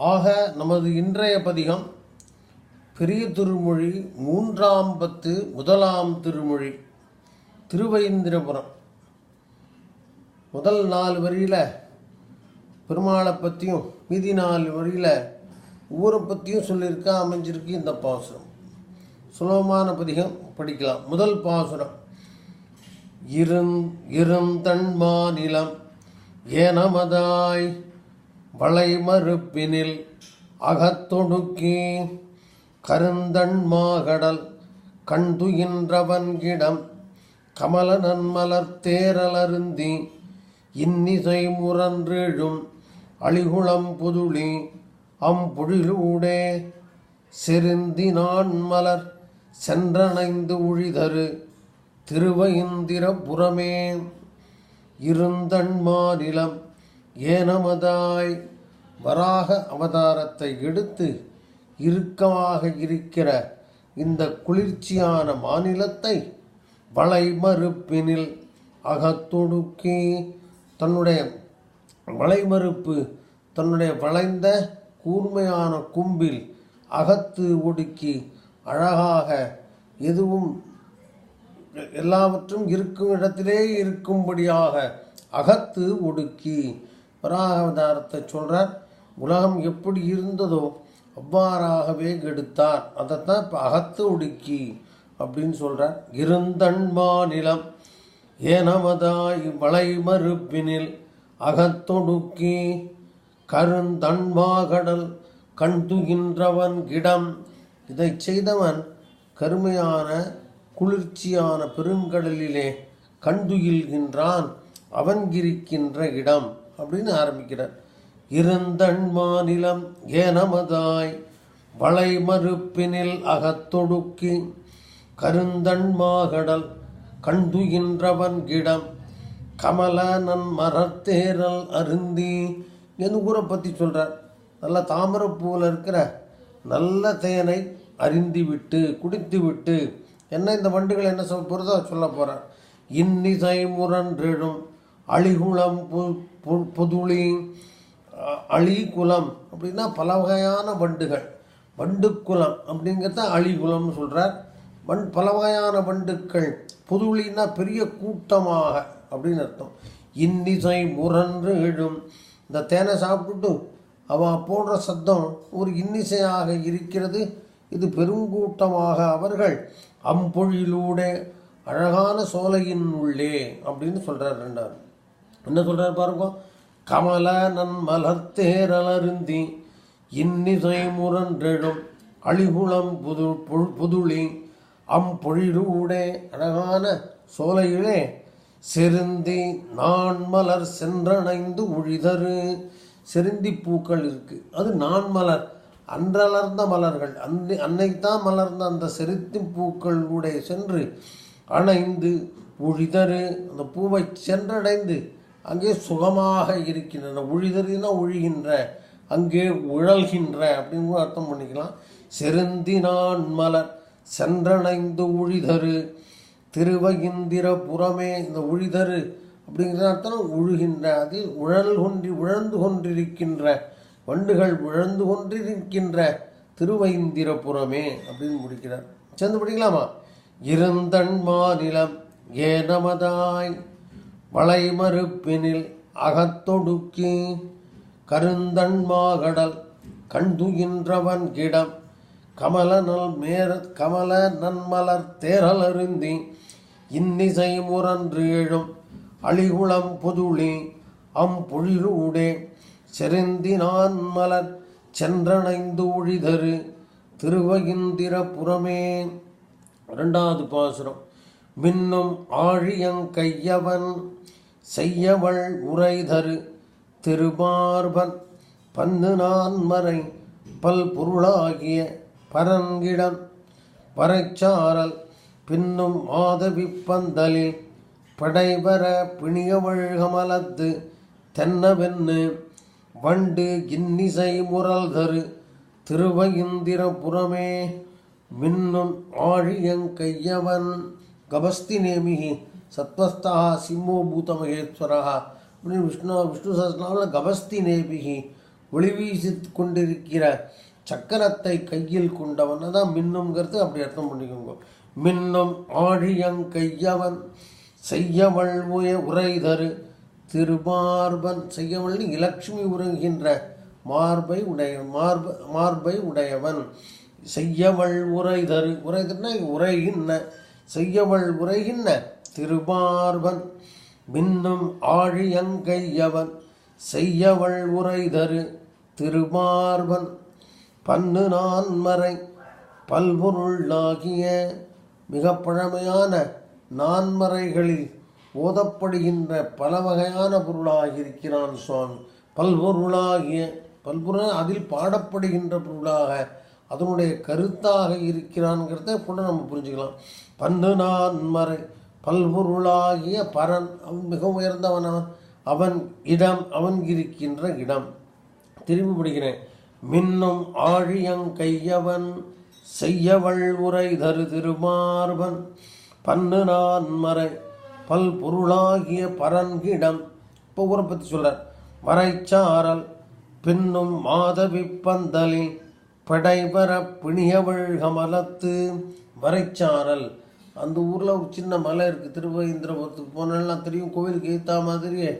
ஆக நமது இன்றைய பதிகம் பெரிய திருமொழி மூன்றாம் பத்து முதலாம் திருமொழி திருவைந்திரபுரம். முதல் நாலு வரியில் பெருமாளை பற்றியும் மீதி நாலு வரியில் ஊரை பற்றியும் சொல்லியிருக்கா அமைஞ்சிருக்கு இந்த பாசுரம். சுலபமான பதிகம் படிக்கலாம். முதல் பாசுரம். இருந் இருந்தன் மாநிலம் ஏனமதாய் வளைமறுப்பினில் அகத்தொடுக்கி கருந்தன் மாகடல் கண்துயின்றவன்கிடம் கமல நன்மலர் தேரலருந்தி இன்னிசை முரன்றெழும் அழிகுளம் புதுளி அம்புழிலூடே செருந்தி நான் மலர் சென்றணைந்து உழிதரு திருவயிந்திரபுரமே இருந்தன் மாநிலம் ஏனமதாய் வராக அவதாரத்தை எடுத்து இறுக்கமாக இருக்கிற இந்த குளிர்ச்சியான மாநிலத்தை வளைமறுப்பினில் அகத்தொடுக்கி தன்னுடைய வளைமறுப்பு தன்னுடைய வளைந்த கூர்மையான கும்பில் அகத்து ஒடுக்கி அழகாக எதுவும் எல்லாவற்றும் இருக்கும் இடத்திலே இருக்கும்படியாக அகத்து ஒடுக்கி வராகாவதாரத்தை சொல்கிறார் உலகம் எப்படி இருந்ததோ அவ்வாறாகவே கெடுத்தார். அதைத்தான் இப்போ அகத்து ஒடுக்கி அப்படின்னு சொல்கிறார் இருந்தன் மாநிலம் ஏனமதாய் வளைமறுப்பினில் அகத்தொடுக்கி கருந்தன்மாகடல் கண்டுகின்றவன் கிடம். இதைச் செய்தவன் கருமையான குளிர்ச்சியான பெருங்கடலிலே கண்டுகில்கின்றான் அவன் இருக்கின்ற இடம் அப்படின்னு ஆரம்பிக்கிறார். இருந்தன் மாநிலம் ஏனமதாய் வளைமறுப்பினில் அகத்தொடுக்கி கருந்தன் மாகடல் கண்டுகின்றவன் கிடம் கமல நன் மரத்தேரல் அருந்தி என்று ஊரை பற்றி சொல்கிறார் நல்ல தாமரைப்பூவில் இருக்கிற நல்ல தேனை அறிந்து விட்டு குடித்து விட்டு என்ன இந்த வண்டுகள் என்ன சொல்ல போகிறதோ சொல்ல போகிறார் இன்னிசை முரன்றெழும் அழிகுளம் பு பு- புதுளி அழிகுளம் அழிகுலம் அப்படின்னா பல வகையான வண்டுகள். வண்டுக்குளம் அப்படிங்கிறத அழிகுலம்னு சொல்கிறார் வண் பல வகையான வண்டுக்கள். புதுளின்னா பெரிய கூட்டமாக அப்படின்னு அர்த்தம். இன்னிசை முரன்று எழும். இந்த தேனை சாப்பிட்டுட்டு அவன் போடுற சத்தம் ஒரு இன்னிசையாக இருக்கிறது. இது பெருங்கூட்டமாக அவர்கள் அம்பொழிலூடே அழகான சோலையின் உள்ளே அப்படின்னு சொல்கிறார் ரெண்டாவது. என்ன சொல்கிறார் பாருங்க? கமல நன் மலர் தேரலருந்தி இன்னிசை முரன்றெழும் அழிகுளம் புது புல்- புதுளி அம்பொழிலூடே அழகான சோலையிலே செருந்தி நான் மலர் சென்றணைந்து உழிதரு. செருந்தி பூக்கள் இருக்குது அது நான் மலர். அன்றலர்ந்த மலர்கள். அன்னை அன்னைத்தான் மலர்ந்த அந்த செருத்தி பூக்கள் கூட சென்று அணைந்து உழிதரு. அந்த பூவை சென்றடைந்து அங்கே சுகமாக இருக்கின்றன. உழிதறினா ஒழிகின்ற அங்கே உழல்கின்ற அப்படின்னு அர்த்தம் பண்ணிக்கலாம். செருந்தினான் மலர் சென்றணைந்து உழிதரு திருவகிந்திரபுரமே இந்த உழிதரு அப்படிங்கிற அர்த்தம் உழுகின்ற அதில் உழல் கொன்றி உழந்து கொண்டிருக்கின்ற வண்டுகள் உழந்து கொண்டிருக்கின்ற திருவைந்திரபுரமே அப்படின்னு முடிக்கிறார். சேர்ந்து படிக்கலாமா? இருந்தன் மாநிலம் ஏனமதாய் வளைமறுப்பினில் அகத்தொடுக்கி கருந்தன் மாகடல் கண்டுகின்றவன் கிடம். கமல நல் மேர கமல நன்மலர் தேரல் அருந்தி இன்னிசை முரன்று எழும் அழிகுளம் புதுளி அம்பொழிலூடே செறிந்தினான் மலர் சென்றணைந்து ஒழிதரு திருவகிந்திரபுரமே. இரண்டாவது பாசுரம். மின்னும் ஆழியங்கையவன் செய்யவள் உரைதரு திருமார்பன் பந்து நான்மறை பல் பொருளாகிய பரங்கிடம் பறைச்சாரல் பின்னும் மாதவி பந்தலில் படைவர பிணியவழ்கமலத்து தென்னவென்னு வண்டு இன்னிசை முரல் தரு திருவயிந்திரபுரமே மின்னும் ஆழியங்கையவன் கபஸ்தி நேமிகி சத்வஸ்தா சிம்மோ பூத மகேஸ்வரா அப்படின்னு விஷ்ணு விஷ்ணு சஹஸ்ரநாமில் கபஸ்தி நேபிகி ஒளிவீசி கொண்டிருக்கிற சக்கரத்தை கையில் கொண்டவன். அதான் மின்னுங்கிறது அப்படி அர்த்தம் பண்ணிக்கோங்க. மின்னும் ஆழியங்கையவன் செய்யவள் உய உரைதரு திருமார்பன் செய்யவள் இலக்ஷ்மி உறங்குகின்ற மார்பை உடைய மார்ப மார்பை உடையவன். செய்யவள் உரைதரு உரைதர்னா உரையின்ன செய்யவள் உரைகின்ற திருமார்பன் மின்னும் ஆழியங்கையவன் செய்யவள் உரைதரு திருமார்பன் பன்னு நான்மறை பல்பொருளாகிய மிக பழமையான நான்மறைகளில் ஓதப்படுகின்ற பல வகையான பொருளாக இருக்கிறான் சுவாமி. பல்பொருளாகிய பல்பொருள் அதில் பாடப்படுகின்ற பொருளாக அதனுடைய கருத்தாக இருக்கிறான்ங்கிறத கூட நம்ம புரிஞ்சுக்கலாம். பன்னு நான்மறை பல்பொருளாகிய பரன் அவன் மிக உயர்ந்தவன் அவன் அவன் இடம் அவன் இருக்கின்ற இடம். திரும்பி படிக்கிறேன் மின்னும் ஆழியங்கையவன் செய்யவள் உரை தரு திருமார்பன். பன்னு நான்மறை பல் பொருளாகிய பரன்கிடம் இப்போ ஊரை பற்றி சொல்கிறார் வரைச்சாரல் பின்னும் மாதவி பந்தலில் படைபர பிணியவள் கமலத்து வரைச்சாரல் அந்த ஊரில் ஒரு சின்ன மலை இருக்குது திருவேந்திரபுரத்துக்கு போனாலாம் தெரியும். கோவிலுக்கு ஏற்ற மாதிரியே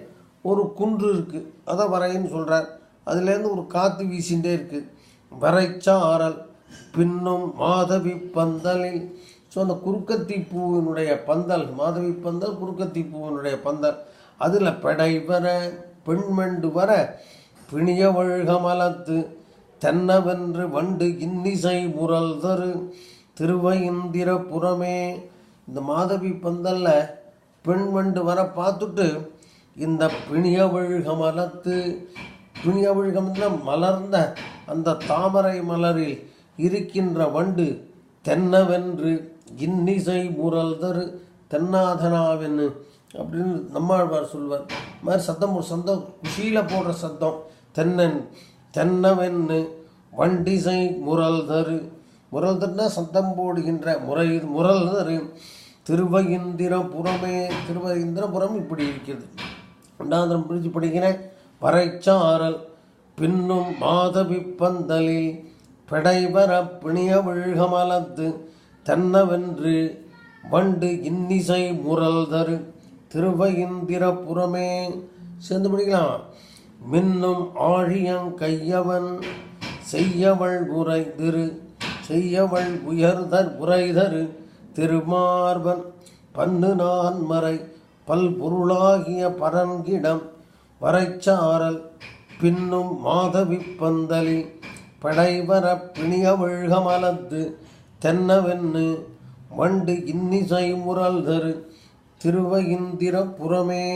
ஒரு குன்று இருக்குது அதை வரைன்னு சொல்கிறார் அதுலேருந்து ஒரு காற்று வீசிகிட்டே இருக்குது வரைச்சாரல் பின்னும் மாதவி பந்தலில். ஸோ அந்த குறுக்கத்தி பூவினுடைய பந்தல். மாதவி பந்தல் குறுக்கத்தி பூவினுடைய பந்தல். அதில் பெடை வர பெண்மெண்டு வர பிணிய வழுகமலத்து தென்னவென்று வண்டு இன்னிசை முரல் தரு திருவயிந்திரபுரமே. இந்த மாதவி பந்தல்ல பெண் வண்டு வர பார்த்துட்டு இந்த பிணியவழ்க மலத்து பிணியவழ்கம்னா மலர்ந்த அந்த தாமரை மலரில் இருக்கின்ற வண்டு தென்னவென்று இன்னிசை முரல் தரு தென்னாதனாவென்னு அப்படின்னு நம்மாழ்வார் சொல்வார். மாதிரி சத்தம் ஒரு சந்தம் குஷியில் போடுற சத்தம் தென்னன் தென்னவென்னு வண்டிசை முரல் தரு முரல் தருனா சத்தம் போடுகின்ற முறை முரல் தரு திருவயிந்திரபுரமே திருவயிந்திரபுரம் இப்படி இருக்கிறது. ரெண்டாந்திரம் பிரித்து படிக்கிறேன் வரைச்சாரல் பின்னும் மாதவி பந்தலில் பெடைபெற பிணிய விழுகமலத்து தென்னவென்று வண்டு இன்னிசை முரல் தரு திருவயிந்திரபுரமே சேர்ந்து படிக்கலாம். மின்னும் ஆழியங்கையவன் செய்யவள் உரைதிரு செய்யவள் உயர்தர் உரைதரு திருமார்பன் பன்னு நான்மறை பல்பொருளாகிய பரன்கிடம் வரைச்சாரல் பின்னும் மாதவி பந்தலி படைவர பிணியவிழ்கமலத்து தென்னவென்னு வண்டு இன்னிசை முரல் தரு திருவயிந்திரபுரமே